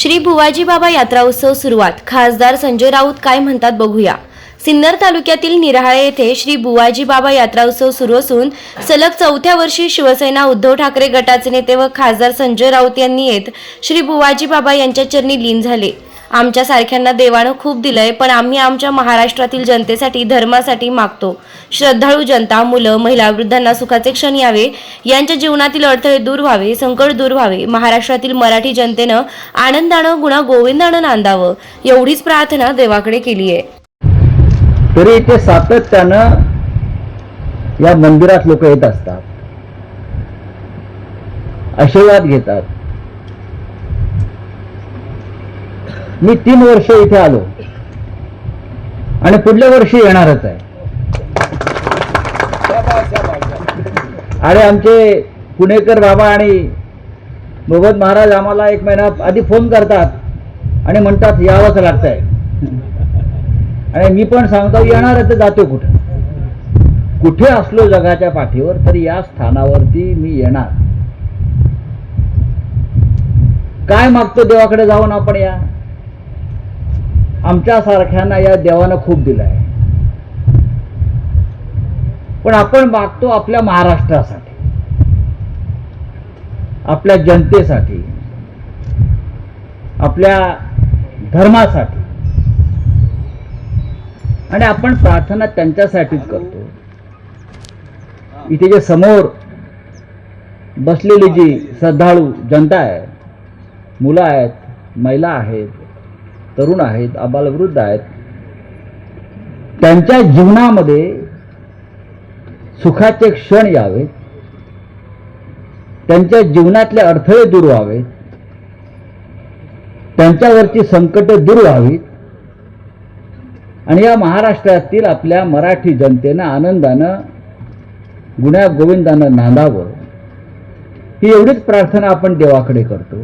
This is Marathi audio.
श्री भुवाजी बाबा यात्रा उत्सव सुरुवात. खासदार संजय राऊत काय म्हणतात बघूया. सिन्नर तालुक्यातील निराळे येथे श्री बुवाजी बाबा यात्रा उत्सव सुरू असून सलग चौथ्या वर्षी शिवसेना उद्धव ठाकरे गटाचे नेते व खासदार संजय राऊत यांनी येत श्री बुवाजी बाबा यांच्या चरणी लीन झाले. आमच्या सारख्यांना देवानं खूप दिलंय पण आम्ही आमच्या महाराष्ट्रातील जनतेसाठी धर्मासाठी मागतो. श्रद्धाळू जनता मुलं महिला वृद्धांना सुखाचे क्षण यावे. यांच्या जीवनातील अडथळे दूर व्हावे संकट दूर व्हावे. महाराष्ट्रातील मराठी जनतेनं आनंदानं गुणा गोविंदानं नांदावं एवढीच प्रार्थना देवाकडे केली आहे. तरी इथे सातत्यानं या मंदिरात लोक येत असतात. आशीर्वाद घेतात. मी तीन वर्ष इथे आलो. आणि पुढल्या वर्षी येणारच आहे. आणि आमचे पुणेकर बाबा आणि भगवत महाराज आम्हाला एक महिना आधी फोन करतात आणि म्हणतात यावंच लागतंय. आणि मी पण सांगतो येणार तर जातो कुठं? कुठे असलो जगाच्या पाठीवर तर या स्थानावरती मी येणार. काय मागतो देवाकडे जाऊन आपण या? आमच्या सारख्यांना या देवानं खूप दिलं आहे पण आपण मागतो आपल्या महाराष्ट्रासाठी. आपल्या जनतेसाठी. आपल्या धर्मासाठी. आणि आपण प्रार्थना त्यांच्यासाठीच करतो. इथे जे समोर बसलेली जी श्रद्धाळू जनता आहे मुलं आहेत महिला आहेत तरुण आहेत आबालवृद्ध आहेत त्यांच्या जीवनामध्ये सुखाचे क्षण यावेत त्यांच्या जीवनातले अडथळे दूर व्हावेत त्यांच्यावरची संकट दूर व्हावीत. आणि या महाराष्ट्रातील आपल्या मराठी जनतेनं आनंदानं गुण्या गोविंदानं नांदावं ही एवढीच प्रार्थना आपण देवाकडे करतो.